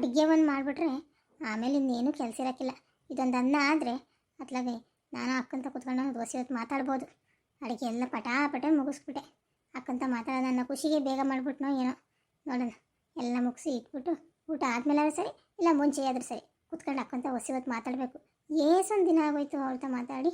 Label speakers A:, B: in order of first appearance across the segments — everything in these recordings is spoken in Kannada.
A: ಅಡುಗೆ ಒಂದು ಮಾಡಿಬಿಟ್ರೆ ಆಮೇಲೆ ಇನ್ನೇನು ಕೆಲಸ ಇರೋಕ್ಕಿಲ್ಲ ಇದೊಂದು ಅನ್ನ ಆದರೆ ಅತ್ಲಾಗೆ ನಾನು ಅಕ್ಕಂತ ಕೂತ್ಕೊಂಡು ದೋಸೆ ಹೊತ್ತು ಮಾತಾಡ್ಬೋದು. ಅಡುಗೆ ಎಲ್ಲ ಪಟಾಪಟೆ ಮುಗಿಸ್ಬಿಟ್ಟೆ. ಅಕ್ಕಂತ ಮಾತಾಡೋದು ನನ್ನ ಖುಷಿಗೆ ಬೇಗ ಮಾಡಿಬಿಟ್ನೋ ಏನೋ. ನೋಡೋಣ. ಎಲ್ಲ ಮುಗಿಸಿ ಇಟ್ಬಿಟ್ಟು ಊಟ ಆದಮೇಲೆ ಸರಿ, ಇಲ್ಲ ಮುಂಚೆ ಆದರೂ ಸರಿ ಕುತ್ಕೊಂಡು ಅಕ್ಕಂತ ಹೊಸಿ ಹೊತ್ತು ಮಾತಾಡಬೇಕು. ಏಸೊಂದು ದಿನ ಆಗೋಯ್ತು ಅವಳ್ತ ಮಾತಾಡಿ.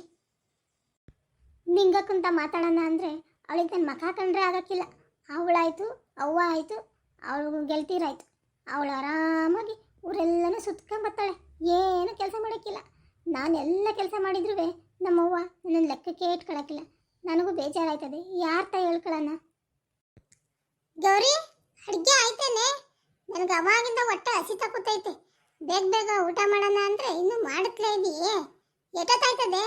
A: ನಿಂಗಕ್ಕಂತ ಮಾತಾಡೋಣ ಅಂದರೆ ಅವಳಿಗೆ ನನ್ನ ಮಖ ಕಂಡ್ರೆ ಆಗೋಕ್ಕಿಲ್ಲ. ಅವಳಾಯಿತು, ಅವ್ವ ಆಯಿತು ಅವಳು ಗೆಲ್ತೀರಾಯ್ತು. ಅವಳು ಆರಾಮಾಗಿ ಊರೆಲ್ಲನೂ ಸುತ್ಕೊಂಬತ್ತಾಳೆ. ಏನು ಕೆಲಸ ಮಾಡೋಕ್ಕಿಲ್ಲ. ನಾನು ಎಲ್ಲ ಕೆಲಸ ಮಾಡಿದ್ರು ನಮ್ಮವ್ವ ನನ್ನ ಲೆಕ್ಕಕ್ಕೆ ಇಟ್ಕೊಳಕ್ಕಿಲ್ಲ. ನನಗೂ ಬೇಜಾರಾಯ್ತದೆ. ಯಾರ ತ ಹೇಳ್ಕೊಳ್ಳೋಣ ಗೌರಿ ಅಡುಗೆ ಆಯ್ತೇನೆ. ನನಗೆ ಅವಾಗಿಂದ ಹೊಟ್ಟೆ ಹಸಿತ ಕೂತೈತೆ ಬೇಗ ಬೇಗ ಊಟ ಮಾಡೋಣ ಅಂದರೆ ಇನ್ನೂ ಮಾಡುತ್ತಲೇ ಇದೆಯೇ. ಎಷ್ಟೊತ್ತಾಯ್ತದೆ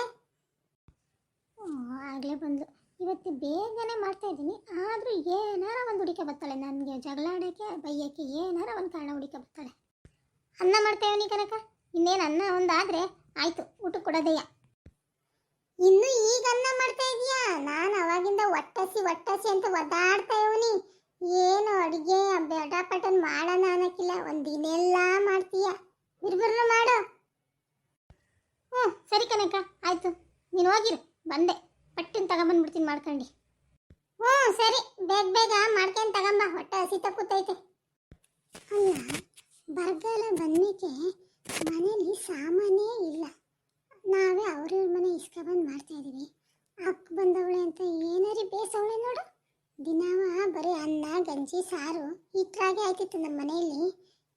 A: ಆಗಲೇ ಬಂದು ಇವತ್ತು ಬೇಗನೆ ಮಾಡ್ತಾ ಇದ್ದೀನಿ. ಆದರೂ ಏನಾರ ಒಂದು ಹುಡುಕೆ ಬರ್ತಾಳೆ. ನನಗೆ ಜಗಳ ಆಡೋಕ್ಕೆ, ಬೈಯೋಕ್ಕೆ ಏನಾರ ಒಂದು ಕಾರಣ ಹುಡುಕೆ ಬರ್ತಾಳೆ. ಅನ್ನ ಮಾಡ್ತೇವನಿ ಕನಕ? ಇನ್ನೇನು ಅನ್ನ ಒಂದಾದರೆ ಆಯಿತು. ಊಟ ಕೊಡೋದಯ್ಯ ಇನ್ನು ಈಗ ಅನ್ನ ಮಾಡ್ತಾ ಇದೀಯಾ? ನಾನು ಅವಾಗಿಂದ ಒಟ್ಟಸಿ ಒಟ್ಟಸಿ ಅಂತ ಒದ್ದಾಡ್ತಾ ಇವನಿ. ಏನು ಅಡುಗೆ ಬೆಟಾಪಟನ್ ಮಾಡೋಣ ಅನ್ನಕ್ಕಿಲ್ಲ. ಒಂದಿನೆಲ್ಲ ಮಾಡ್ತೀಯ? ಬಿರ್ಬಿರ್ನ ಮಾಡು. ಹ್ಞೂ ಸರಿ ಕನಕ. ಆಯಿತು. ನೀನು ಹೋಗಿರು. ಬಂದೆ. ತಗೊಂಬಂದ್ಬಿಡ್ತೀನಿ, ಮಾಡ್ಕೊಂಡು. ಹ್ಞೂ, ಸರಿ. ಬೇಗ ಬೇಗ ಮಾಡ್ಕೊಂಡು ತಗೊಂಬ. ಹೊಟ್ಟೆ ಹಸಿತ ಕೂತೈತೆ. ಅಲ್ಲ ಬರ್ಗಾಲ ಬಂದಿಕ್ಕೆ ಮನೇಲಿ ಸಾಮಾನೇ ಇಲ್ಲ. ನಾವೇ ಅವ್ರವ್ರ ಮನೆ ಇಸ್ಕೊಬಂದು ಮಾಡ್ತಾ ಇದೀವಿ. ಅಕ್ಕ ಬಂದವಳೆ ಅಂತ ಏನಾರಿ ಬೇಸವಳೆ ನೋಡು. ದಿನಾವ ಬರೀ ಅನ್ನ, ಗಂಜಿ, ಸಾರು ಇಟ್ರಾಗೆ ಆಯ್ತಿತ್ತು ನಮ್ಮ ಮನೆಯಲ್ಲಿ.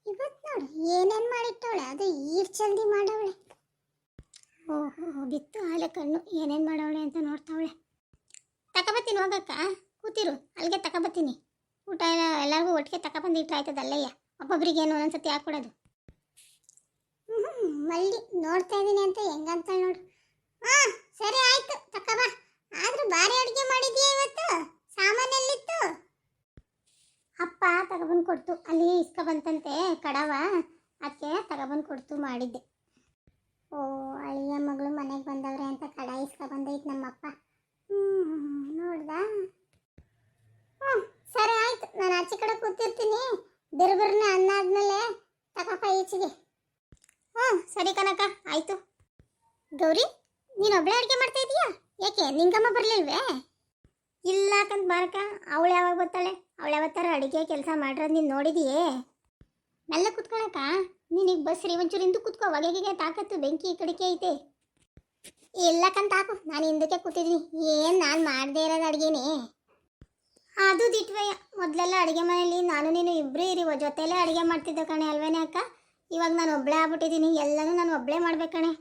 A: ಇವತ್ತು ನೋಡು, ಏನೇನು ಮಾಡಿಟ್ಟವಳೆ. ಅದು ಈರ್ ಜಲ್ದಿ ಮಾಡವಳೆ. ಓಹೋ, ಬಿತ್ತು ಆಲೆ ಕಣ್ಣು. ಏನೇನು ಮಾಡವಳೆ ಅಂತ ನೋಡ್ತಾವಳೆ. ತಗೊಬತ್ತೀನಿ ಹೋಗಕ್ಕ ಕೂತಿರು, ಅಲ್ಲಿಗೆ ತಗೊಬತ್ತೀನಿ ಊಟ ಎಲ್ಲ, ಎಲ್ಲರಿಗೂ ಒಟ್ಟಿಗೆ ತಗೊಬಂದು ಇಟ್ಟಾಯ್ತದ ಅಲ್ಲಯ್ಯ. ಒಬ್ಬೊಬ್ರಿಗೆ ಏನು ಒಂದೊಂದ್ಸತಿ ಹಾಕ್ಕೊಡೋದು ಹ್ಞೂ ಮಳ್ಳಿ ನೋಡ್ತಾ ಇದ್ದೀನಿ ಅಂತ ಹೆಂಗಂತ ನೋಡು. ಹಾ ಸರಿ ಆಯ್ತು ಬಾ ಆದ್ರೂ ಬಾರಿ ಅಡುಗೆ ಮಾಡಿದ್ಯಾ ಇವತ್ತು? ಸಾಮಾನಲ್ಲಿತ್ತು? ಅಪ್ಪ ತಗೊಬಂದು ಕೊಡ್ತು. ಅಲ್ಲಿ ಇಸ್ಕ ಬಂತಂತೆ, ಕಡವ. ಅದಕ್ಕೆ ತಗೊಬಂದು ಕೊಡ್ತು ಮಾಡಿದ್ದೆ. ಓ, ಅಳಿಯ ಮಗಳು ಮನೆಗೆ ಬಂದವ್ರೆ ಅಂತ ಕಡ ಇಸ್ಕ ಬಂದೈತೆ ನಮ್ಮಪ್ಪ. ಹ್ಞೂ ನೋಡ್ದಾ? ಹ್ಞೂ ಸರಿ ಆಯ್ತು. ನಾನು ಆಚೆ ಕಡೆ ಕೂತಿರ್ತೀನಿ. ಬಿರ್ಬಿರ್ನ ಅನ್ನ ಆದ್ಮೇಲೆ ತಕಪ್ಪ ಈಚೆಗೆ. ಹ್ಞೂ ಸರಿ ಕನಕ ಆಯಿತು. ಗೌರಿ, ನೀನು ಒಬ್ಬಳೇ ಅಡುಗೆ ಮಾಡ್ತಾ ಇದೀಯಾ? ಯಾಕೆ, ನಿಂಗಮ್ಮ ಬರಲಿಲ್ವೇ? ಇಲ್ಲ ಕಂತ ಬಾರಕ ಅವಳು ಯಾವಾಗ ಬರ್ತಾಳೆ? ಅವಳು ಯಾವತ್ತಾರ ಅಡುಗೆ ಕೆಲಸ ಮಾಡಿರೋದು ನೀನು ನೋಡಿದೀಯೇ? ಮೆಲ್ಲ ಕುತ್ಕೊಳಕ ನೀನೀಗ ಬಸ್ರಿ ಒಂಚೂರು ಹಿಂದೂ ಕುತ್ಕೋ ಹೊಗೆಗೆ ತಾಕತ್ತು ಬೆಂಕಿ ಈ ಕಡೆಗೆ ಐತೆ. ಇಲ್ಲ ಕಂತಾಕು ನಾನು ಹಿಂದಕ್ಕೆ ಕೂತಿದ್ದೀನಿ. ಏನು ನಾನು ಮಾಡದೇ ಇರೋದು ಅಡುಗೆನೇ? ಅದು ದಿಟ್ವಯ್ಯ. ಮೊದಲೆಲ್ಲ ಅಡುಗೆ ಮನೆಯಲ್ಲಿ ನಾನು ನೀನು ಇಬ್ಬರೂ ಇರಿ. ಜೊತೆಯಲ್ಲೇ ಅಡುಗೆ ಮಾಡ್ತಿದ್ದೆ ಕಣೆ ಅಲ್ವೇನೆ ಅಕ್ಕ? ಇವಾಗ ನಾನು ಒಬ್ಬಳೇ ಆಗ್ಬಿಟ್ಟಿದ್ದೀನಿ. ಎಲ್ಲನೂ ನಾನು ಒಬ್ಬಳೇ ಕಣೆ.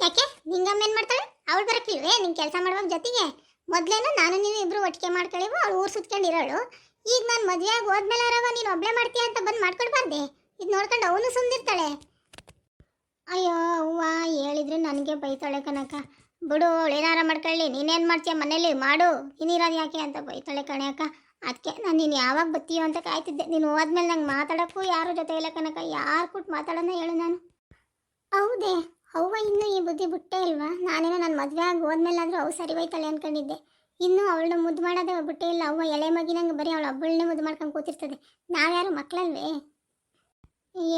A: ಯಾಕೆ? ನಿಂಗಮ್ಮ ಏನು ಮಾಡ್ತಾಳೆ? ಅವಳು ಬರಕ್ಕಿಲ್ವೇ? ನಿಂಗೆ ಕೆಲಸ ಮಾಡುವಾಗ ಜೊತೆಗೆ? ಮೊದಲೇನು ನಾನು ನೀನು ಇಬ್ಬರು ಒಟ್ಟಿಗೆ ಮಾಡ್ಕೊಳ್ಳಿವು. ಅವಳು ಊರು ಸುತ್ಕೊಂಡಿರೋಳು. ಈಗ ನಾನು ಮದುವೆ ಆಗಿ ಹೋದ್ಮೇಲೆ ಅರವ ನೀನು ಒಬ್ಬಳೇ ಮಾಡ್ತೀಯ ಅಂತ ಬಂದು ಮಾಡ್ಕೊಡ್ಬಾರ್ದೆ ಇದು ನೋಡ್ಕೊಂಡು ಅವನು ಸುಂದಿರ್ತಾಳೆ ಅಯ್ಯೋ, ಅವ್ವ, ಹೇಳಿದ್ರೆ ನನಗೆ ಬೈತಾಳೆ ಕಣಕ್ಕ. ಬಿಡು ಏನಾರ ಮಾಡ್ಕೊಳ್ಳಿ. ನೀನೇನು ಮಾಡ್ತೀಯ ಮನೇಲಿ ಮಾಡು. ನೀನಿರೋದು ಯಾಕೆ ಅಂತ ಬೈತಾಳೆ ಕಣೆ ಅದಕ್ಕೆ ನಾನು ನೀನು ಯಾವಾಗ ಬತ್ತೀಯೋ ಅಂತ ಕಾಯ್ತಿದ್ದೆ. ನೀನು ಹೋದ್ಮೇಲೆ ನಂಗೆ ಮಾತಾಡೋಕ್ಕೂ ಯಾರು ಜೊತೆ ಇಲ್ಲ ಕಣಕ್ಕ. ಯಾರು ಕೊಟ್ಟು ಮಾತಾಡೋಣ ಹೇಳು ನಾನು. ಹೌದೇ, ಅವ್ವ ಇನ್ನೂ ಈ ಬುದ್ಧಿ ಬಿಟ್ಟೇ ಇಲ್ವಾ? ನಾನೇನೋ ನನ್ನ ಮದುವೆ ಆಗಿ ಹೋದ್ಮೇಲೆ ಆದರೂ ಅವು ಸರಿ ಬೈತಾಳೆ ಅನ್ಕೊಂಡಿದ್ದೆ. ಇನ್ನೂ ಅವಳನ್ನ ಮುದ್ದು ಮಾಡೋದೇ ಬಿಟ್ಟೇ ಇಲ್ಲ. ಅವ್ವ ಎಳೆ ಮಗಿನಂಗೆ ಬರೀ ಅವಳು ಒಬ್ಬಳನ್ನೇ ಮುದ್ದು ಮಾಡ್ಕೊಂಡು ಕೂತಿರ್ತದೆ. ನಾವ್ಯಾರು ಮಕ್ಕಳಲ್ವೇ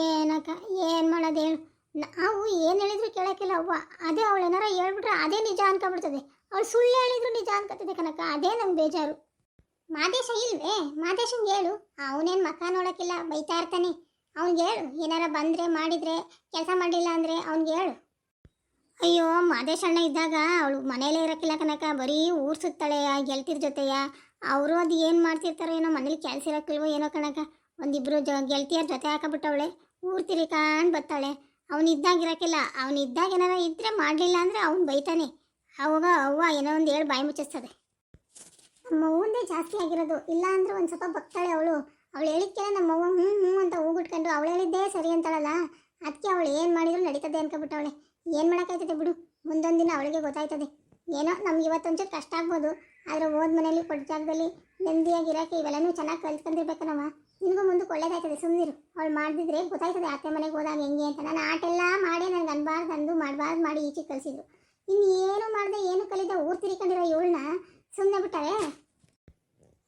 A: ಏನಕ್ಕ, ಏನು ಮಾಡೋದು ಹೇಳು. ನಾವು ಏನು ಹೇಳಿದ್ರು ಕೇಳೋಕ್ಕಿಲ್ಲ ಅವ್ವ. ಅದೇ ಅವಳು ಏನಾರ ಹೇಳ್ಬಿಟ್ರೆ ಅದೇ ನಿಜ ಅನ್ಕೊಬಿಡ್ತದೆ ಅವಳು ಸುಳ್ಳು ಹೇಳಿದ್ರು ನಿಜ ಅನ್ಕೋತದೆ ಕನಕ ಅದೇ ನಂಗೆ ಬೇಜಾರು. ಮಾದೇಶ ಇಲ್ವೇ? ಮಾದೇಶಂಗೆ ಹೇಳು. ಅವನೇನು ಮಕ್ಕ ನೋಡೋಕ್ಕಿಲ್ಲ, ಬೈತಾ ಇರ್ತಾನೆ. ಅವ್ನಿಗೆ ಹೇಳು. ಏನಾರ ಬಂದರೆ, ಮಾಡಿದರೆ, ಕೆಲಸ ಮಾಡಿಲ್ಲ ಅಂದರೆ ಅವ್ನಿಗೆ ಹೇಳು. ಅಯ್ಯೋ ಮಾದೇಶಣ್ಣ ಇದ್ದಾಗ ಅವಳು ಮನೇಲೇ ಇರೋಕ್ಕಿಲ್ಲ ಕನಕ ಬರೀ ಊರು ಸುತ್ತಾಳೆಯ ಗೆಳತಿರ ಜೊತೆಯ. ಅವರು ಅದು ಏನು ಮಾಡ್ತಿರ್ತಾರೋ ಏನೋ ಮನೇಲಿ ಕೆಲಸ ಇರೋಕ್ಕಿಲ್ವೋ ಏನೋ ಕಣಕ ಒಂದಿಬ್ರು ಜ ಗೆಲ್ತಿಯರ ಜೊತೆ ಹಾಕಬಿಟ್ಟವಳೆ. ಊರು ಕಾಣ್ ಬರ್ತಾಳೆ ಅವನು ಇದ್ದಾಗ ಇರೋಕ್ಕಿಲ್ಲ. ಅವನು ಇದ್ದಾಗ ಏನಾರ ಇದ್ದರೆ ಮಾಡಲಿಲ್ಲ ಅಂದರೆ ಅವ್ನು ಬೈತಾನೆ. ಅವಾಗ ಅವ್ವ ಏನೋ ಒಂದು ಹೇಳಿ ಬಾಯಿ ಮುಚ್ಚಿಸ್ತದೆ. ನಮ್ಮ ಅವ್ವಂದೇ ಜಾಸ್ತಿ ಆಗಿರೋದು. ಇಲ್ಲ ಅಂದ್ರೆ ಒಂದು ಸ್ವಲ್ಪ ಬಗ್ತಾಳೆ ಅವಳು. ಅವಳು ಹೇಳಿದ್ಕೆಲ್ಲ ನಮ್ಮ ಅವ್ವ ಹ್ಞೂ ಹ್ಞೂ ಅಂತ ಹೋಗ್ಬಿಟ್ಕೊಂಡು ಅವಳು ಹೇಳಿದ್ದೇ ಸರಿ ಅಂತಾಳಲ್ಲ. ಅದಕ್ಕೆ ಅವಳು ಏನು ಮಾಡಿದ್ರು ನಡೀತದೆ ಅನ್ಕೊಬಿಟ್ಟವಳೆ ಏನು ಮಾಡೋಕ್ಕಾಯ್ತದೆ ಬಿಡು. ಮುಂದೊಂದು ದಿನ ಅವಳಿಗೆ ಗೊತ್ತಾಯ್ತದೆ. ಏನೋ ನಮ್ಗೆ ಇವತ್ತೊಂಚೂರು ಕಷ್ಟ ಆಗ್ಬೋದು. ಆದರೆ ಓದ್ ಮನೇಲಿ ಕೊಟ್ಟ ಜಾಗದಲ್ಲಿ ನೆಮ್ಮದಿಯಾಗಿರೋಕೆ ಇವೆಲ್ಲನೂ ಚೆನ್ನಾಗಿ ಕಲ್ತ್ಕೊಂಡಿರ್ಬೇಕನವ ನಿನಗೂ ಮುಂದಕ್ಕೆ ಒಳ್ಳೇದಾಯ್ತದೆ ಸುಮ್ಮನಿರು ಅವಳು ಮಾಡಿದ್ರೆ ಗೊತ್ತಾಯ್ತದೆ, ಅತ್ತೆ ಮನೆಗೆ ಹೋದಾಗ ಹೆಂಗೆ ಅಂತ. ನಾನು ಆಟೆಲ್ಲ ಮಾಡಿ ನನಗೆ ಅನ್ಬಾರ್ದು ಅಂದು ಮಾಡಬಾರ್ದು ಮಾಡಿ ಈಚೆಗೆ ಕಳಿಸಿದ್ರು ಇನ್ನು ಏನು ಮಾಡಿದೆ, ಏನು ಕಲಿದೆ, ಊರು ತಿರ್ಕೊಂಡಿರೋ ಇವಳನ್ನ ಸುಮ್ಮನೆ ಬಿಟ್ಟಾಳೆ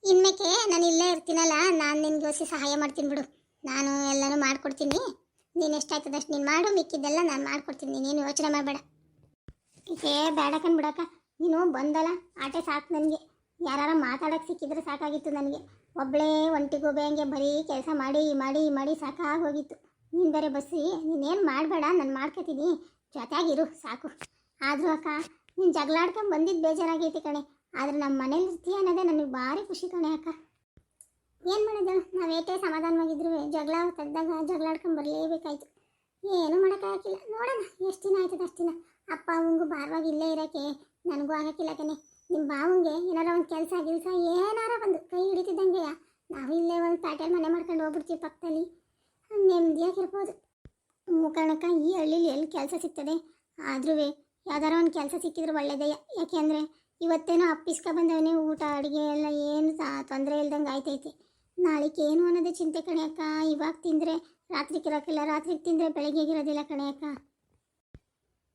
A: ಇನ್ಮೇಕೆ ನಾನು ಇಲ್ಲೇ ಇರ್ತೀನಲ್ಲ, ನಾನು ನಿನಗೆ ಯೋಸಿ ಸಹಾಯ ಮಾಡ್ತೀನಿ ಬಿಡು. ನಾನು ಎಲ್ಲನೂ ಮಾಡಿಕೊಡ್ತೀನಿ. ನೀನು ಎಷ್ಟಾಯ್ತದೆ ಅಷ್ಟು ನೀನು ಮಾಡು, ಮಿಕ್ಕಿದ್ದೆಲ್ಲ ನಾನು ಮಾಡ್ಕೊಡ್ತೀನಿ. ನೀನೇನು ಯೋಚನೆ ಮಾಡಬೇಡ. ಏ, ಬೇಡ ಕಣ್ ಬಿಡಕ್ಕ ನೀನು ಬಂದಲ್ಲ, ಆಟೆ ಸಾಕು ನನಗೆ. ಯಾರು ಮಾತಾಡಕ್ಕೆ ಸಿಕ್ಕಿದ್ರೆ ಸಾಕಾಗಿತ್ತು ನನಗೆ. ಒಬ್ಬಳೇ ಒಂಟಿಗೋಬೆ ಹಂಗೆ ಬರೀ ಕೆಲಸ ಮಾಡಿ ಮಾಡಿ ಮಾಡಿ ಸಾಕಾಗೋಗಿತ್ತು. ನೀನು ಬೇರೆ ಬಸ್ಸಿ, ನೀನೇನು ಮಾಡಬೇಡ, ನಾನು ಮಾಡ್ಕೊತೀನಿ. ಜೊತೆಗಿರು, ಸಾಕು. ಆದರೂ ಅಕ್ಕ, ನೀನು ಜಗಳಾಡ್ಕೊಂಡು ಬಂದಿದ್ದು ಬೇಜಾರಾಗೈತಿ ಕಣೆ. ಆದರೆ ನಮ್ಮ ಮನೇಲಿ ಇರ್ತೀಯ ಅನ್ನೋದೇ ನನಗೆ ಭಾರಿ ಖುಷಿ ಕಣೆ ಅಕ್ಕ. ಏನು ಮಾಡೋದು? ನಾವು ಏಟೇ ಸಮಾಧಾನವಾಗಿದ್ರು ಜಗಳ ತೆಗ್ದಾಗ ಜಗಳಾಡ್ಕೊಂಡು ಬರಲೇಬೇಕಾಯ್ತು. ಏನೂ ಮಾಡೋಕ್ಕಾಗಿಲ್ಲ ನೋಡೋಣ. ಎಷ್ಟು ದಿನ ಆಯ್ತದ ಅಷ್ಟು ದಿನ. ಅಪ್ಪ, ಅವಂಗೂ ಭಾರವಾಗಿ ಇಲ್ಲೇ ಇರೋಕ್ಕೆ. ನನಗೂ ಆಗೋಕ್ಕಿಲ್ಲ ಕಣೆ. ನಿಮ್ಮ ಬಾವಂಗೆ ಏನಾರ ಒಂದು ಕೆಲಸ ಗಿಲ್ಸ ಏನಾರ ಬಂದು ಕೈ ಹಿಡಿತಿದ್ದಂಗೆ ನಾವು ಇಲ್ಲೇ ಒಂದು ಪ್ಯಾಟೆಲ್ ಮನೆ ಮಾಡ್ಕೊಂಡು ಹೋಗ್ಬಿಡ್ತೀವಿ ಪಕ್ಕದಲ್ಲಿ. ನೆಮ್ಮದಿಯಾಗಿರ್ಬೋದು ಮುಖಾಣಕ್ಕ ಈ ಹಳ್ಳಿಲಿ ಎಲ್ಲಿ ಕೆಲಸ ಸಿಗ್ತದೆ? ಆದ್ರೂ ಯಾವ್ದಾರ ಒಂದು ಕೆಲಸ ಸಿಕ್ಕಿದ್ರೆ ಒಳ್ಳೇದೇ. ಯಾಕೆಂದರೆ ಇವತ್ತೇನೋ ಅಪ್ಪಿಸ್ಕ ಬಂದವನೇ ಊಟ, ಅಡುಗೆ ಎಲ್ಲ ಏನು ತೊಂದರೆ ಇಲ್ದಂಗೆ ಆಯ್ತೈತೆ. ನಾಳೆಗೆ ಏನು ಅನ್ನೋದು ಚಿಂತೆ ಕಣೆ ಅಕ್ಕ. ಇವಾಗ ತಿಂದರೆ ರಾತ್ರಿಗೆ ಇರೋಕ್ಕಿಲ್ಲ ರಾತ್ರಿಗೆ ತಿಂದರೆ ಬೆಳಗ್ಗೆಗೆ ಇರೋದಿಲ್ಲ ಕಣೆ ಅಕ್ಕ.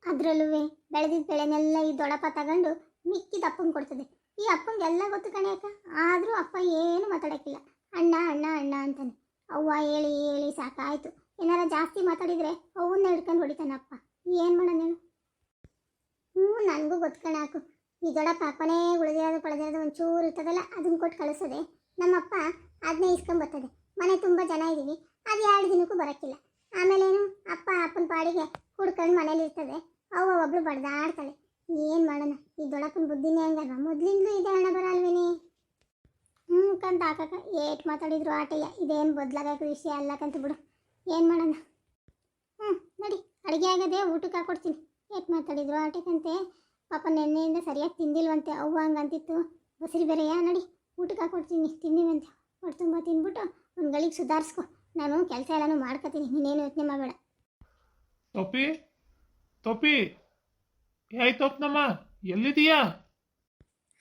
A: ಅದರಲ್ಲೂ ಬೆಳೆದಿದ್ದ ಬೆಳೆನೆಲ್ಲ ಈ ದೊಡಪ ತಗೊಂಡು ಮಿಕ್ಕಿದ ಅಪ್ಪಂಗೆ ಕೊಡ್ತದೆ. ಈ ಅಪ್ಪಂಗೆ ಎಲ್ಲ ಗೊತ್ತು ಕಣೆ ಅಕ್ಕ. ಆದರೂ ಅಪ್ಪ ಏನು ಮಾತಾಡೋಕ್ಕಿಲ್ಲ. ಅಣ್ಣ ಅಣ್ಣ ಅಣ್ಣ ಅಂತಾನೆ. ಅವ್ವ ಹೇಳಿ ಹೇಳಿ ಸಾಕಾಯ್ತು. ಏನಾರ ಜಾಸ್ತಿ ಮಾತಾಡಿದರೆ ಅವನ್ನ ಹಿಡ್ಕೊಂಡು ಹೊಡಿತಾನೆ ಅಪ್ಪ. ಏನು ಮಾಡೋಣ ಹೇಳು ಹ್ಞೂ, ನನಗೂ ಗೊತ್ಕಣ ಹಾಕು ಈ ಪಾಪನೇ ಉಳಿದಿರೋದು, ಪಳೆದಿರೋದು ಒಂಚೂರು ಇರ್ತದಲ್ಲ, ಅದನ್ನ ಕೊಟ್ಟು ಕಳಿಸೋದೆ. ನಮ್ಮಪ್ಪ ಅದನ್ನೇ ಇಸ್ಕೊಂಬರ್ತದೆ ಮನೆ ತುಂಬ ಜನ ಇದ್ದೀವಿ ಅದು ಎರಡು ದಿನಕ್ಕೂ ಬರೋಕ್ಕಿಲ್ಲ ಆಮೇಲೇನು ಅಪ್ಪ ಅಪ್ಪನ ಪಾಡಿಗೆ ಹುಡ್ಕೊಂಡು ಮನೇಲಿ ಇರ್ತದೆ ಅವ್ವ ಒಬ್ಳು ಬಡ್ದಾಡ್ತಾಳೆ ಏನು ಮಾಡೋಣ ಈ ದೊಡ್ಡಪ್ಪನ ಬುದ್ಧಿನೇ ಹಂಗಲ್ವ ಮೊದ್ಲಿಂದಲೂ ಇದೆ ಹಣ ಬರಲ್ವೇನೆ ಹ್ಞೂ ಹಾಕಕ್ಕ ಏಟ್ ಮಾತಾಡಿದ್ರು ಆಟಯ್ಯ ಇದೇನು ಬದಲಾಗಕ್ಕೆ ವಿಷಯ ಅಲ್ಲಕಂತ ಬಿಡು. ಏನು ಮಾಡೋಣ? ಹ್ಞೂ ನಡಿ. ಅಡುಗೆ ಆಗದೆ ಊಟಕ್ಕೆ ಹಾಕೊಡ್ತೀನಿ. ಏಟ್ ಮಾತಾಡಿದ್ರು ಆಟಕ್ಕಂತೆ ಪಾಪ ನೆನ್ನೆಯಿಂದ ಸರಿಯಾಗಿ ತಿಂದಿಲ್ವಂತೆ. ಅವ್ವ ಹಂಗಂತಿತ್ತು. ಬಸರಿ ಬೇರೆಯಾ? ನಡಿ. ಊಟಕ್ಕೆ ಹಾಕೊಡ್ತೀನಿ. ತಿನ್ನಿವಂತೆ. ಹೊಟ್ಟೆ ತುಂಬ ತಿಂದ್ಬಿಟ್ಟು ಒಂದು ಗಳಿಗೆ ಸುಧಾರಿಸ್ಕೊ. ನಾನು ಕೆಲಸ ಎಲ್ಲನೂ ಮಾಡ್ಕೊತೀನಿ. ನೀನೇನು ಯೋಚನೆ ಮಾಡಬೇಡ.
B: ತೊಪ್ಪಿ ತೊಪ್ಪಿ ಏಯ್ ತೊಪ್ಪನಮ್ಮ ಎಲ್ಲಿದೀಯಾ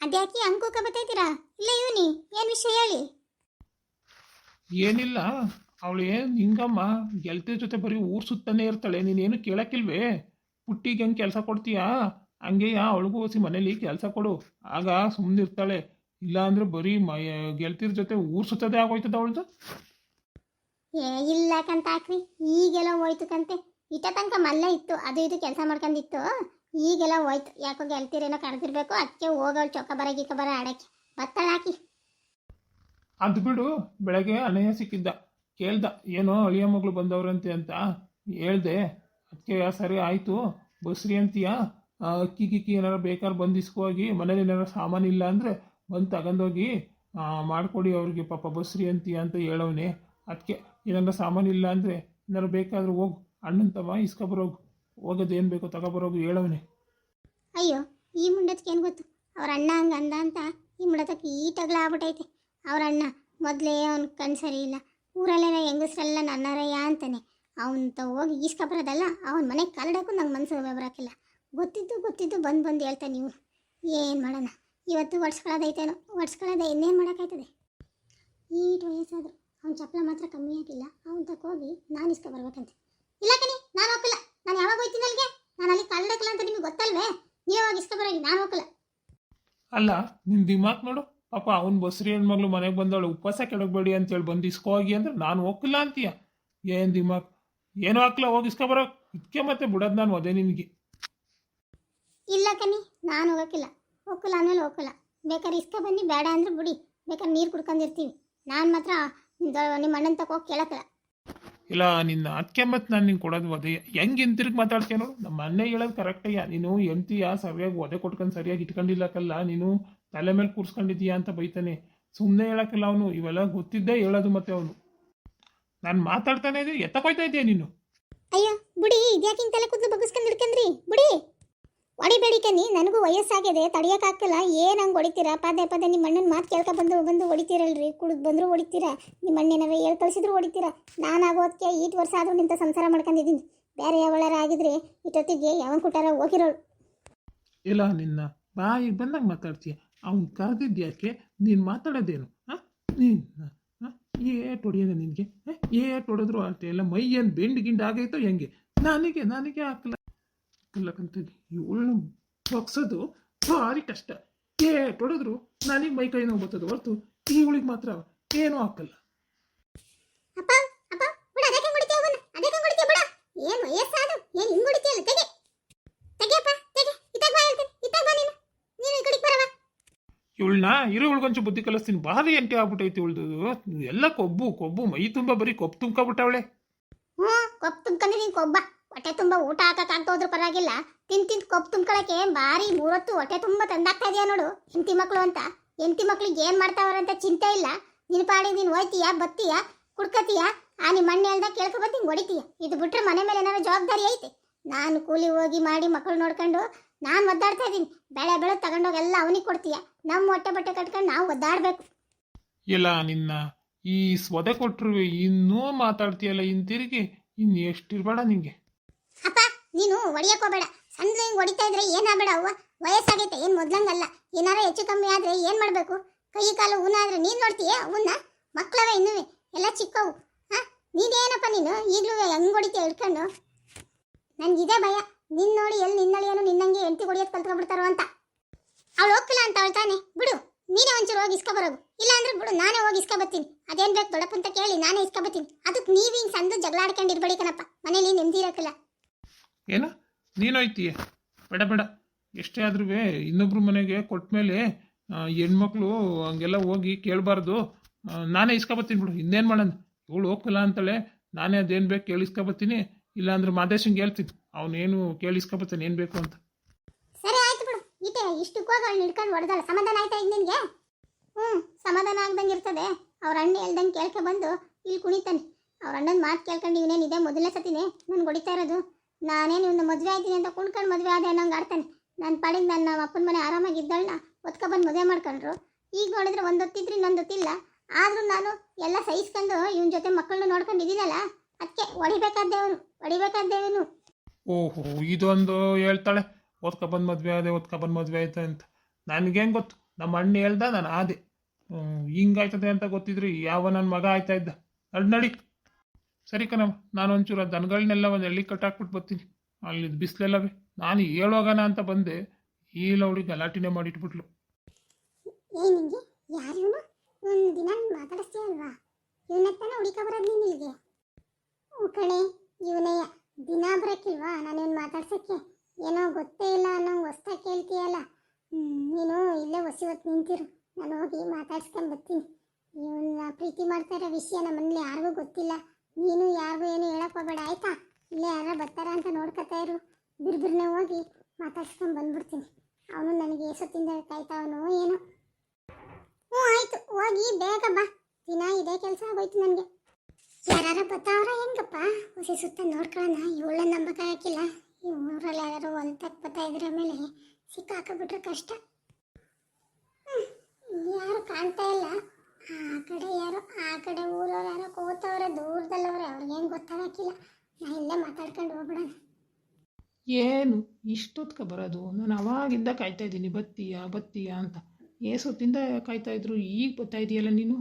A: ಅದ್ಯಾಕೆ ಅಂಕುಕ ಬತ್ತೈತೀರಾ ಇಲ್ಲ ಇವನಿ ಏನು ವಿಷಯ ಹೇಳಿ?
B: ಏನಿಲ್ಲ ಅವಳು ಏನು ಹಿಂಗಮ್ಮ ಗೆಲ್ತಿ ಜೊತೆ ಬರೀ ಊರು ಸುತ್ತಾನೆ ಇರ್ತಾಳೆ ನೀನೇನು ಕೇಳಕ್ಕಿಲ್ವೇ? ಪುಟ್ಟಿಗೆ ಹೆಂಗೆ ಕೆಲಸ ಕೊಡ್ತೀಯಾ? ಹಂಗೆಯ ಅವಳಿಗೂ ಹೋಸಿ ಮನೇಲಿ ಕೆಲಸ ಕೊಡು. ಆಗ ಸುಮ್ಮನಿರ್ತಾಳೆ ಇಲ್ಲ ಅಂದ್ರೆ ಬರೀ ಮ ಗೆಲ್ತಿರ ಜೊತೆ ಊರು ಸುತ್ತದೇ ಆಗೋಯ್ತದ ಅವಳ್ದು?
A: ಏ ಇಲ್ಲ ಕಂತ ಹಾಕ್ರಿ ಈಗೆಲ್ಲ ಹೋಯ್ತು ಕಂತೆ. ಇಟ್ಟ ತನಕ ಮಲ್ಲ ಇತ್ತು ಅದು ಇದು ಕೆಲಸ ಮಾಡ್ಕೊಂಡಿತ್ತು ಈಗೆಲ್ಲ ಹೋಯ್ತು. ಯಾಕೋ ಗೆಲ್ತೀರೇನೋ ಕರೆದಿರ್ಬೇಕು ಅದಕ್ಕೆ ಹೋಗೋಳು ಚೊಕ್ಕ ಬರ ಬರ ಆಡಕ್ಕೆ. ಬತ್ತಾಳ ಹಾಕಿ
B: ಅದು ಬಿಡು. ಬೆಳಗ್ಗೆ ಅನಯ್ಯ ಸಿಕ್ಕಿದ್ದ. ಕೇಳ್ದ, ಏನೋ ಅಳಿಯ ಮಗಳು ಬಂದವ್ರಂತೆ ಅಂತ ಹೇಳ್ದೆ. ಅದಕ್ಕೆ ಸರಿ ಆಯಿತು. ಬಸ್ರಿ ಅಂತೀಯ? ಅಕ್ಕಿ ಕಿಕ್ಕಿ ಏನಾರು ಬೇಕಾದ್ರೆ ಬಂದು ಇಸ್ಕೋಗಿ ಮನೇಲಿ ಏನಾರು ಸಾಮಾನು ಇಲ್ಲ ಅಂದರೆ ಬಂದು ತಗೊಂಡೋಗಿ ಮಾಡ್ಕೊಡಿ ಅವ್ರಿಗೆ. ಪಾಪ ಬಸ್ರಿ ಅಂತೀಯ ಅಂತ ಹೇಳವನೇ. ಅದಕ್ಕೆ ಏನಾರ ಸಾಮಾನು ಇಲ್ಲ ಅಂದರೆ ಏನಾರು ಬೇಕಾದ್ರೆ ಹೋಗು. ಅಣ್ಣನ ತಮ್ಮ ಇಸ್ಕೊಬರೋಗು ಹೋಗೋದು ಏನು ಬೇಕೋ ತಗೊಬರೋಗು ಹೇಳವನೆ.
A: ಅಯ್ಯೋ, ಈ ಮುಂಡತ್ಗೆ ಏನು ಗೊತ್ತು? ಅವ್ರ ಅಣ್ಣ ಹಂಗೆ ಅಂದ ಅಂತ ಈ ಮುಂಡದಕ್ಕೆ ಈ ಟಗ್ಲ ಆಗ್ಬಿಟ್ಟೈತೆ ಅವ್ರ ಅಣ್ಣ ಮೊದಲೇ ಅವ್ನ ಕಣ್ ಸರಿ ಇಲ್ಲ. ಊರಲ್ಲೆಲ್ಲ ಹೆಂಗಸ್ರೆಲ್ಲ ನನ್ನರಯ್ಯ ಅಂತಾನೆ. ಅವನ ಹೋಗಿ ಈಸ್ಕೊಬರೋದಲ್ಲ, ಅವನ ಮನೆಗೆ ಕಲ್ಡಕ್ಕೂ ನಂಗೆ ಮನಸ್ಸು ಬರೋಕ್ಕಿಲ್ಲ ಗೊತ್ತಿದ್ದು ಗೊತ್ತಿದ್ದು ಬಂದು ಬಂದು ಹೇಳ್ತಾನೆ ನೀವು. ಏನು ಮಾಡೋಣ? ಇವತ್ತು ಒಡ್ಸ್ಕೊಳ್ಳೋದೈತೇನೋ ಒಡ್ಸ್ಕೊಳ್ಳೋದೆ ಇನ್ನೇನು ಮಾಡೋಕ್ಕಾಯ್ತದೆ. ಈಟ್ ವಯಸ್ಸಾದ್ರು. ಅವ್ನ ಚಪ್ಪಲ ಮಾತ್ರ ಕಮ್ಮಿ ಆಗಿಲ್ಲ. ಅವ್ನ ಹೋಗಿ ನಾನು ಇಸ್ಕೊಬರ್ಬೇಕಂತೆ ಇಲ್ಲ ಕಣಿ, ನಾನು ಹೋಗಲ್ಲ ನಾನು ಯಾವಾಗ ಹೋಯ್ತೀನಿ ಅಲ್ಲಿಗೆ? ನಾನು ಅಲ್ಲಿ ಕಳ್ಳಕಲ್ಲ ಅಂತ ನಿಮಗೆ ಗೊತ್ತಲ್ವೇ? ನೀವು ಹೋಗಿ ಇಸ್ಕೊಬರೋಗಿ ನಾನು ಹೋಗಲ್ಲ.
B: ಅಲ್ಲ ನಿನ್ನ ದಿಮಾಕ್ ನೋಡು. ಪಾಪ ಅವ್ನ ಬಸ್ರಿ ಹೆಣ್ಮಗಳು ಮನೆಗೆ ಬಂದವಳು ಉಪವಾಸ ಕೆಡಗಬೇಡಿ ಅಂತೇಳಿ ಬಂದು ಇಸ್ಕೋ ಹೋಗಿ ಅಂದ್ರೆ ನಾನು ಹೋಗಿಲ್ಲ ಅಂತೀಯ. ಏನು ದಿಮಾಕ್ ಏನು ಹಾಕ್ಲ ಹೋಗಿ ಇಸ್ಕೊಬರೋ ಇದಕ್ಕೆ ಮತ್ತೆ ಬಿಡೋದು ನಾನು ಅದೇ ನಿನಗೆ.
A: ಇಲ್ಲ ಕಣಿ ನಾನು ಹೋಗಕ್ಕಿಲ್ಲ. ಹೋಗಲ್ಲ ಆಮೇಲೆ ಹೋಗಲ್ಲ ಬೇಕಾದ್ರೆ ಇಸ್ಕ ಬನ್ನಿ ಬೇಡ ಅಂದ್ರೆ ಬಿಡಿ. ಬೇಕಾದ್ರೆ ನೀರು ಕುಡ್ಕೊಂಡಿರ್ತೀವಿ ನಾನು ಮಾತ್ರ ನಿಮ್ಮ ಅಣ್ಣನ ತಕ ಹೋಗಿ ಕೇಳಕ್ಕಲ್ಲ.
B: ಇಲ್ಲ, ನಿನ್ನ ಅದಕ್ಕೆ ಮತ್ತೆ ನಾನು ನಿಂಗೆ ಕೊಡೋದು ಒದೆ. ಹೆಂಗೆ ಹಿಂತಿರುಗಿ ಮಾತಾಡ್ತೀಯ ನೋಡು. ನಮ್ಮ ಅಣ್ಣ ಹೇಳೋದು ಕರೆಕ್ಟಯ್ಯ ನೀನು ಎಂತೀಯ ಸರಿಯಾಗಿ ಒದೆ ಕೊಟ್ಕೊಂಡು ಸರಿಯಾಗಿ ಇಟ್ಕೊಂಡಿಲ್ಲಕ್ಕಲ್ಲ ನೀನು ತಲೆ ಮೇಲೆ ಕೂರ್ಸ್ಕೊಂಡಿದ್ದೀಯಾ ಅಂತ ಬೈತಾನೆ. ಸುಮ್ಮನೆ ಹೇಳಕ್ಕಲ್ಲ ಅವನು. ಇವೆಲ್ಲ ಗೊತ್ತಿದ್ದೇ ಹೇಳೋದು ಮತ್ತೆ ಅವನು. ನಾನು ಮಾತಾಡ್ತಾನೆ ಇದ್ದೀನಿ. ಎತ್ತಕೊಯ್ತಾ ಇದೆಯಾ ನೀನು?
A: ಅಯ್ಯೋ, ಬಿಡಿ, ಇದ್ಯಾಕೆ ತಲೆ ಕೂದಲು ಬಗ್ಗಿಸ್ಕೊಂಡು ಬಿಡಿ. ಹೊಡಿಬೇಡಿ ನೀ ನನಗೂ ವಯಸ್ಸಾಗಿದೆ ತಡಿಯೋಕ್ಕಾಗಲ್ಲ ಏನು ಹಂಗೆ ಹೊಡಿತೀರಾ? ಪದೇ ಪದೇ ನಿಮ್ಮ ಅಣ್ಣನ ಮಾತು ಕೇಳ್ಕೊ ಬಂದು ಬಂದು ಹೊಡಿತೀರಲ್ರಿ ಕುಡಿದು ಬಂದರೂ ಹೊಡಿತೀರಾ? ನಿಮ್ಮ ಅಣ್ಣೇನಾರ ಹೇಳಿ ಕಳಿಸಿದ್ರು ಹೊಡಿತೀರಾ? ನಾನು ಆಗೋದಕ್ಕೆ ಈಟ್ ವರ್ಷ ಆದರೂ ನಿಂತ ಸಂಸಾರ ಮಾಡ್ಕೊಂಡಿದ್ದೀನಿ ಬೇರೆ ಯಾವಳಾರ ಆಗಿದ್ರೆ ಇಷ್ಟೊತ್ತಿಗೆ ಯಾವ ಕೊಟ್ಟಾರ ಹೋಗಿರೋಳು.
B: ಇಲ್ಲ, ನಿನ್ನ ಬಾಯಿಗೆ ಬಂದಂಗೆ ಮಾತಾಡ್ತೀಯ. ಅವ್ನು ಕರೆದಿದ್ಯಾಕೆ ನೀನು ಮಾತಾಡೋದೇನು? ಹಾಂ? ನೀನು ಏಟ್ ಹೊಡಿಯೋದು ನಿನಗೆ? ಏಟ್ ಹೊಡೆದ್ರು ಅಷ್ಟೇ ಎಲ್ಲ ಮೈ ಏನು ಬೆಂಡ್ ಗಿಂಡ್ ಆಗೈತೋ ಹೆಂಗೆ? ನನಗೆ ನನಗೆ ಹಾಕಲ್ಲ ಇಲ್ಲಕಂತ ಏಳು ಬಗ್ಸೋದು ಭಾರಿ ಕಷ್ಟ. ಏ ಹೊಡೆದ್ರು ನನಗೆ ಮೈ ಕೈ ನೋವು ಬರ್ತದೆ. ಹೊರತು ಉಳಿಗೆ ಮಾತ್ರ ಏನೂ ಹಾಕಲ್ಲ. ಇವಳನ್ನ ಇರೋಳ್ಗೊಂಚು ಬುದ್ಧಿ ಕಲಿಸ್ತೀನಿ. ಭಾರಿ ಎಂಟಿ ಆಗ್ಬಿಟ್ಟೈತಿ ಇವಳ್ದು. ಎಲ್ಲ ಕೊಬ್ಬು ಕೊಬ್ಬು ಮೈ ತುಂಬ ಬರೀ ಕೊಬ್ಬು ತುಂಬ್ಕೊಬಿಟ್ಟವಳೆ
A: ಹ್ಞೂ ಕೊಬ್ಬು ತುಂಬ್ಕೊಂಡ್ರೆ ನೀನು ಕೊಬ್ಬ. ಹೊಟ್ಟೆ ತುಂಬ ಊಟ ಹಾಕಕ್ಕಾಗ್ತೋದ್ರ ಪರವಾಗಿಲ್ಲ. ತಿನ್ ತಿಂದು ಕೊಪ್ಪು ತುಂಬ್ಕೊಳಕ್ಕೆ ಭಾರಿ ಮೂರೊತ್ತು ಹೊಟ್ಟೆ ತುಂಬ ತಂದಾಗ್ತಾ ಇದೆಯಾ ನೋಡು ಹೆಂಡತಿ ಮಕ್ಕಳು ಅಂತ. ಹೆಂಡತಿ ಮಕ್ಳಿಗೆ ಏನು ಮಾಡ್ತಾವ್ರಂತ ಚಿಂತೆ ಇಲ್ಲ. ನಿನ್ನ ಪಾಡಿ, ನೀನು ಹೋಯ್ತೀಯಾ, ಬತ್ತೀಯಾ, ಕುಡ್ಕತೀಯ? ಆ ನಿಮ್ಮ ಮಣ್ಣೆ ಹೇಳ್ದಾಗ ಕೇಳ್ಕೊ ಬರ್ತೀನಿ ಹೊಡಿತೀಯ. ಇದು ಬಿಟ್ರೆ ಮನೆ ಮೇಲೆ ಏನಾದ್ರು ಜವಾಬ್ದಾರಿ ಐತೆ? ನಾನು ಕೂಲಿ ಹೋಗಿ ಮಾಡಿ ಮಕ್ಕಳು ನೋಡ್ಕೊಂಡು ನಾನು ಒದ್ದಾಡ್ತಾ ಇದ್ದೀನಿ ಬೆಳೆ ಬೆಳೆ ತಗೊಂಡೋಗಿ ಎಲ್ಲ ಅವನಿಗೆ ಕೊಡ್ತೀಯ. ನಮ್ಮ ಹೊಟ್ಟೆ ಬಟ್ಟೆ ಕಟ್ಕೊಂಡು ನಾವು ಒದ್ದಾಡಬೇಕು.
B: ಇಲ್ಲ, ನಿನ್ನ ಈ ಸ್ವದೆ ಕೊಟ್ಟರು ಇನ್ನೂ ಮಾತಾಡ್ತೀಯಲ್ಲ, ಇನ್ ತಿರುಗಿ ಇನ್ನು ಎಷ್ಟಿರ್ಬೇಡ ನಿಂಗೆ.
A: ಅಪ್ಪ, ನೀನು ಹೊಡಿಯಕ್ ಹೋಗ್ಬೇಡ ಸಣ್ಣ ಹಿಂಗೆ ಹೊಡಿತಾ ಇದ್ರೆ ಏನಾಗಬೇಡ ಅವ್ವ? ವಯಸ್ಸಾಗೈತೆ, ಏನು ಮೊದ್ಲಂಗಲ್ಲ. ಏನಾರ ಹೆಚ್ಚು ಕಮ್ಮಿ ಆದರೆ ಏನು ಮಾಡಬೇಕು? ಕೈ ಕಾಲು ಊನ ಆದ್ರೆ ನೀನು ನೋಡ್ತೀಯ ಅವನ್ನ ಮಕ್ಕಳವೇ ಇನ್ನುವೆ, ಎಲ್ಲ ಚಿಕ್ಕವು. ಹಾಂ? ನೀನೇನಪ್ಪ ನೀನು? ಈಗಲೂ ಹೆಂಗೆ ಹೊಡಿತೀಯ ಹಿಡ್ಕೊಂಡು? ನನಗಿದೆ ಭಯ. ನಿನ್ನ ನೋಡಿ ಎಲ್ಲಿ ನಿನ್ನಳಿಯನು ನಿನ್ನಂಗೆ ಹೆಂಡತಿ ಹೊಡಿಯೋದು ಕಲ್ತ್ಕೊಂಡ್ಬಿಡ್ತಾರೋ ಅಂತ. ಅವಳು ಹೋಗ್ತಿಲ್ಲ ಅಂತ ಹೇಳ್ತಾನೆ ಬಿಡು, ನೀನೇ ಒಂಚೂರು ಹೋಗಿ ಇಸ್ಕೊ ಬರೋದು ಇಲ್ಲ ಅಂದ್ರೆ ಬಿಡು, ನಾನೇ ಹೋಗಿ ಇಸ್ಕೊ ಬರ್ತೀನಿ. ಅದೇನ್ ಬೇಕು ದೊಡ್ಡಪ್ಪ ಅಂತ ಕೇಳಿ ನಾನೇ ಇಸ್ಕೊಬತ್ತೀನಿ ಅದಕ್ಕೆ ನೀವು ಹಿಂಗೆ ಸಂದು ಜಗಳ ಆಡ್ಕೊಂಡು ಇರ್ಬೇಡಿ ಕಣಪ್ಪ. ಮನೇಲಿ ನೆಮ್ಮದಿ ಇರಕ್ಕಿಲ್ಲ.
B: ಏನು? ನೀನೋಯ್ತೀಯ ಬೇಡ ಬೇಡ. ಎಷ್ಟೇ ಆದ್ರೂ ಇನ್ನೊಬ್ರ ಮನೆಗೆ ಕೊಟ್ಮೇಲೆ ಹೆಣ್ಮಕ್ಳು ಹಂಗೆಲ್ಲ ಹೋಗಿ ಕೇಳಬಾರ್ದು. ನಾನೇ ಇಸ್ಕೊಬತ್ತೀನಿ ಬಿಡು. ಇನ್ನೇನು ಮಾಡೋಣ? ಇವಳು ಹೋಗಲ್ಲ ಅಂತಾಳೆ. ನಾನೇ ಅದೇನು ಬೇಕು ಕೇಳಿಸ್ಕೊಬತ್ತೀನಿ. ಇಲ್ಲಾಂದ್ರೆ ಮಾದೇಶಂಗೆ ಹೇಳ್ತೀನಿ. ಅವನೇನು ಕೇಳಿಸ್ಕೊಬತ್ತೀನಿ. ಏನು ಬೇಕು ಅಂತ.
A: ಸರಿ, ಆಯ್ತು ಬಿಡು. ಈಟೆ ಇಷ್ಟು ಕೋಗಳನ್ನ ಹಿಡ್ಕೊಂಡು ಹೊಡೆದಲ್ಲ. ಸಮಾಧಾನ ಆಯ್ತಾ ಈಗ ನಿನಗೆ? ಹ್ಞೂ ಸಮಾಧಾನ ಆಗ್ದಂಗೆ ಇರ್ತದೆ. ಅವ್ರ ಅಣ್ಣ ಹೇಳ್ದಂಗೆ ಕೇಳ್ಕೊ ಬಂದು ಇಲ್ಲಿ ಕುಣಿತಾನೆ. ಅವ್ರ ಅಣ್ಣನ ಮಾತು ಕೇಳ್ಕೊಂಡು ಇವನೇನಿದೆ ಮೊದಲನೇ ಸತಿನೇ? ನನ್ಗೆ ಹೊಡಿತಾ ಇರೋದು. ನಾನೇನು ಇವನ್ನ ಮದುವೆ ಆಯ್ತೀನಿ ಅಂತ ಕುಣ್ಕೊಂಡು ಮದುವೆ ಆದ ಅನ್ನೋಂಗೆ ಆಡ್ತಾನೆ. ನನ್ನ ಪಾಡಿಗೆ ನನ್ನ ಅಪ್ಪನ ಮನೆ ಆರಾಮಾಗಿ ಇದ್ದಳನ್ನ ಒತ್ಕೊಬಂದು ಮದುವೆ ಮಾಡ್ಕೊಂಡ್ರು. ಈಗ ನೋಡಿದ್ರೆ ಒಂದು ಹೊತ್ತಿದ್ರೆ ಇನ್ನೊಂದು ಹೊತ್ತಿಲ್ಲ. ಆದರೂ ನಾನು ಎಲ್ಲ ಸಹಿಸ್ಕೊಂಡು ಇವನ ಜೊತೆ ಮಕ್ಕಳನ್ನ ನೋಡ್ಕೊಂಡು ಇದೀನಲ್ಲ ಅದಕ್ಕೆ ಹೊಡಿಬೇಕಾದ್ದೇವನು ಹೊಡಿಬೇಕಾದ್ದೇವನು
B: ಓಹೋ, ಇದೊಂದು ಹೇಳ್ತಾಳೆ ಓದ್ಕೊಬಂದು ಮದುವೆ ಆದೆ ಓದ್ಕೊಬಂದು ಮದುವೆ ಆಯ್ತು ಅಂತ. ನನಗೇನು ಗೊತ್ತು, ನಮ್ಮ ಅಣ್ಣ ಹೇಳ್ದ, ನಾನು ಆದೆ. ಹಿಂಗಾಯ್ತದೆ ಅಂತ ಗೊತ್ತಿದ್ರು ಯಾವ ನನ್ನ ಮಗ ಆಯ್ತಾ ಇದ್ದ? ನಡಿ. ಸರಿ ಕಣವ್ ನಾನು ಒಂಚೂರು ಆ ದನಗಳನ್ನೆಲ್ಲ ಒಂದು ಎಳ್ಳಿ ಕಟ್ಟಾಕ್ಬಿಟ್ಟು ಬರ್ತೀನಿ. ಅಲ್ಲಿ ಬಿಸಿಲೆಲ್ಲವೇ. ನಾನು ಹೇಳೋಗಣ ಅಂತ ಬಂದೆ, ಈ ಲೌಡಿ ಗಲಾಟಿನೇ ಮಾಡಿಟ್ಬಿಟ್ಲು.
A: ಏ ನಿಂಗೆ ಯಾರು ಒಂದು ದಿನ ಮಾತಾಡಿಸ್ತೀಯ ಅಲ್ವಾ? ಇವನತ್ತಾನೆ ಹುಡುಕ ಬರೋದು ನೀನು ಇಲ್ಲಿಗೆ. ಓ ಕಣೆ, ಇವನೇ ದಿನ ಬರೋಕ್ಕಿಲ್ವಾ? ನಾನು ಇವನು ಮಾತಾಡ್ಸೋಕ್ಕೆ? ಏನೋ ಗೊತ್ತೇ ಇಲ್ಲ ಅನ್ನೋ ಹೊಸ್ತಾ ಕೇಳ್ತೀಯಲ್ಲ? ನೀನು ಇಲ್ಲೇ ಹೊಸಿ ಹೊತ್ತು ನಿಂತಿರು. ನಾನು ಹೋಗಿ ಮಾತಾಡ್ಸ್ಕೊಂಡು ಬರ್ತೀನಿ. ಇವನ್ನ ಪ್ರೀತಿ ಮಾಡ್ತಾ ವಿಷಯ ನಮ್ಮ ಮನೇಲಿ ಯಾರಿಗೂ ಗೊತ್ತಿಲ್ಲ. ನೀನು ಯಾರಿಗೂ ಏನು ಹೇಳಕ್ ಹೋಗ್ಬೇಡ, ಆಯ್ತಾ? ಇಲ್ಲೇ ಯಾರ ಬರ್ತಾರ ಅಂತ ನೋಡ್ಕೊತಾ ಇರು. ಬಿರ್ಬಿರ್ನೆ ಹೋಗಿ ಮಾತಾಡ್ಸ್ಕೊಂಡು ಬಂದ್ಬಿಡ್ತೀನಿ. ಅವನು ನನಗೆ ಎಸತ್ತಿಂದ ಕಾಯ್ತಾವನು ಏನು? ಹ್ಞೂ, ಆಯ್ತು. ಹೋಗಿ, ಬೇಗ ಬಾ. ದಿನ ಇದೇ ಕೆಲಸ ಆಗೋಯ್ತು ನನಗೆ. ಯಾರು ಬರ್ತಾವ್ರ ಹೆಂಗಪ್ಪ? ಹುಸಿ ಸುತ್ತ ನೋಡ್ಕೊಳ್ಳೋಣ. ಇವಳ ನಂಬಕ ಈ ಊರಲ್ಲಿ ಯಾರು ಹೊಲ್ತಕ್ಕೆ ಬರ್ತಾ ಇದ್ರ ಮೇಲೆ ಸಿಕ್ಕಾಕಬಿಟ್ರೆ ಕಷ್ಟ. ಹ್ಞೂ ಯಾರು ಕಾಣ್ತಾ ಇಲ್ಲ. ಆ ಕಡೆ ಯಾರೋ ಆ ಕಡೆ ಊರವ್ರು ಯಾರೋ ಕೂತವ್ರೆ ದೂರದಲ್ಲವ್ರೆ ಅವ್ರಿಗೇನು ಗೊತ್ತಾಗಕ್ಕಿಲ್ಲ. ನಾ ಇಲ್ಲೇ ಮಾತಾಡ್ಕೊಂಡು ಹೋಗ್ಬಿಡೋಣ.
B: ಏನು? ಇಷ್ಟೊತ್ಕ ಬರೋದು? ನಾನು ಅವಾಗಿಂದ ಕಾಯ್ತಾ ಇದ್ದೀನಿ. ಬತ್ತೀಯಾ ಬತ್ತೀಯಾ ಅಂತ. ಏಸೊತ್ತಿಂದ ಕಾಯ್ತಾ ಇದ್ರು? ಈಗ ಬರ್ತಾ ಇದೆಯಲ್ಲ ನೀನು?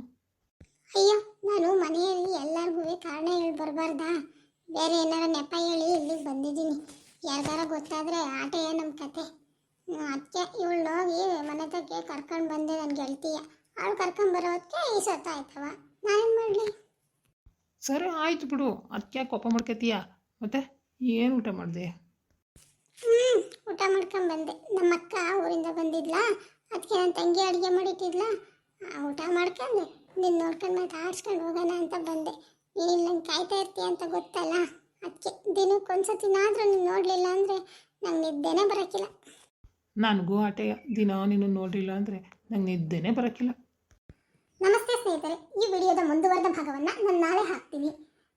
A: ಅಯ್ಯೋ ನಾನು ಮನೆಯಲ್ಲಿ ಎಲ್ಲರಿಗೂ ಕಾರಣ ಹೇಳಿ ಬರಬಾರ್ದಾ? ಬೇರೆ ಏನಾರ ನೆಪ ಹೇಳಿ ಇಲ್ಲಿಗೆ ಬಂದಿದ್ದೀನಿ. ಯಾರ್ದಾರ ಗೊತ್ತಾದರೆ ಆಟೇ ನಮ್ಮ ಕತೆ? ಅದಕ್ಕೆ ಇವಳು ಹೋಗಿ ಮನೆ ತಕ್ಕೆ ಕರ್ಕೊಂಡು ಬಂದೆ ನನ್ನ ಗೆಳತಿಯ. ಅವಳು ಕರ್ಕೊಂಡು ಬರೋದಕ್ಕೆ ಈ ಸತ್ತಾಯ್ತವ ನಾನೇನು ಮಾಡಲಿ?
B: ಸರಿ ಆಯ್ತು ಬಿಡು. ಅದಕ್ಕೆ ಕೋಪ ಮಾಡ್ಕೊತೀಯ ಮತ್ತೆ ಏನು ಊಟ ಮಾಡಿದೆ?
A: ಹ್ಞೂ ಊಟ ಮಾಡ್ಕೊಂಡು ಬಂದೆ. ನಮ್ಮ ಅಕ್ಕ ಊರಿಂದ ಬಂದಿದ್ಲ. ಅದಕ್ಕೆ ನನ್ನ ತಂಗಿ ಅಡುಗೆ ಮಾಡಿಟ್ಟಿದ್ಲ. ಊಟ ಮಾಡ್ಕೊಂಡು ನಿನ್ನ ನೋಡ್ಕೊಂಡು ಮತ್ತೆ ಆಡ್ಸ್ಕೊಂಡು ಹೋಗೋಣ ಅಂತ ಬಂದೆ. ನೀನು ನಂಗೆ ಕಾಯ್ತಾ ಇರ್ತೀಯ ಅಂತ ಗೊತ್ತಲ್ಲ. ಅದಕ್ಕೆ ದಿನಕ್ಕೆ ಒಂದ್ಸತಿನಾದ್ರೂ ನೀನು ನೋಡಲಿಲ್ಲ ಅಂದರೆ ನಂಗೆ ನಿದ್ದೆನೇ ಬರೋಕ್ಕಿಲ್ಲ
B: ನನಗೂ ಆಟೆಯ ದಿನ ನೀನು ನೋಡಿಲ್ಲ ಅಂದರೆ ನಂಗೆ ನಿದ್ದೆನೇ ಬರೋಕ್ಕಿಲ್ಲ
A: ನಮಸ್ತೆ ಸ್ನೇಹಿತರೆ, ಈ ವಿಡಿಯೋದ ಮುಂದುವರೆದ ಭಾಗವನ್ನು ನಾನು ನಾಳೆ ಹಾಕ್ತೀನಿ.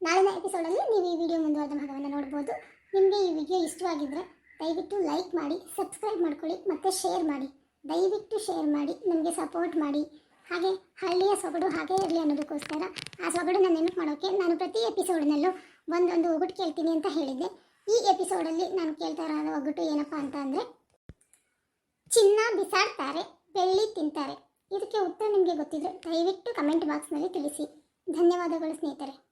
A: ನಾಳಿನ ಎಪಿಸೋಡಲ್ಲಿ ನೀವು ಈ ವಿಡಿಯೋ ಮುಂದುವರೆದ ಭಾಗವನ್ನು ನೋಡ್ಬೋದು. ನಿಮಗೆ ಈ ವಿಡಿಯೋ ಇಷ್ಟವಾಗಿದ್ದರೆ ದಯವಿಟ್ಟು ಲೈಕ್ ಮಾಡಿ ಸಬ್ಸ್ಕ್ರೈಬ್ ಮಾಡ್ಕೊಳ್ಳಿ, ಮತ್ತು ಶೇರ್ ಮಾಡಿ. ದಯವಿಟ್ಟು ಶೇರ್ ಮಾಡಿ, ನಮಗೆ ಸಪೋರ್ಟ್ ಮಾಡಿ. ಹಾಗೆ ಹಳ್ಳಿಯ ಸೊಗಡು ಹಾಗೆ ಇರಲಿ ಅನ್ನೋದಕ್ಕೋಸ್ಕರ ಆ ಸೊಗಡನ್ನ ನೆನಪು ಮಾಡೋಕ್ಕೆ ನಾನು ಪ್ರತಿ ಎಪಿಸೋಡ್ನಲ್ಲೂ ಒಂದೊಂದು ಒಗಟು ಕೇಳ್ತೀನಿ ಅಂತ ಹೇಳಿದ್ದೆ. ಈ ಎಪಿಸೋಡಲ್ಲಿ ನಾನು ಕೇಳ್ತಾ ಇರೋ ಒಗಟು ಏನಪ್ಪ ಅಂತ ಅಂದರೆ, ಚಿನ್ನ ಬಿಸಾಡ್ತಾರೆ, ಬೆಳ್ಳಿ ತಿಂತಾರೆ. ಇದಕ್ಕೆ ಉತ್ತರ ನಿಮಗೆ ಗೊತ್ತಿದ್ರೆ ದಯವಿಟ್ಟು ಕಮೆಂಟ್ ಬಾಕ್ಸ್ನಲ್ಲಿ ತಿಳಿಸಿ. ಧನ್ಯವಾದಗಳು ಸ್ನೇಹಿತರೆ.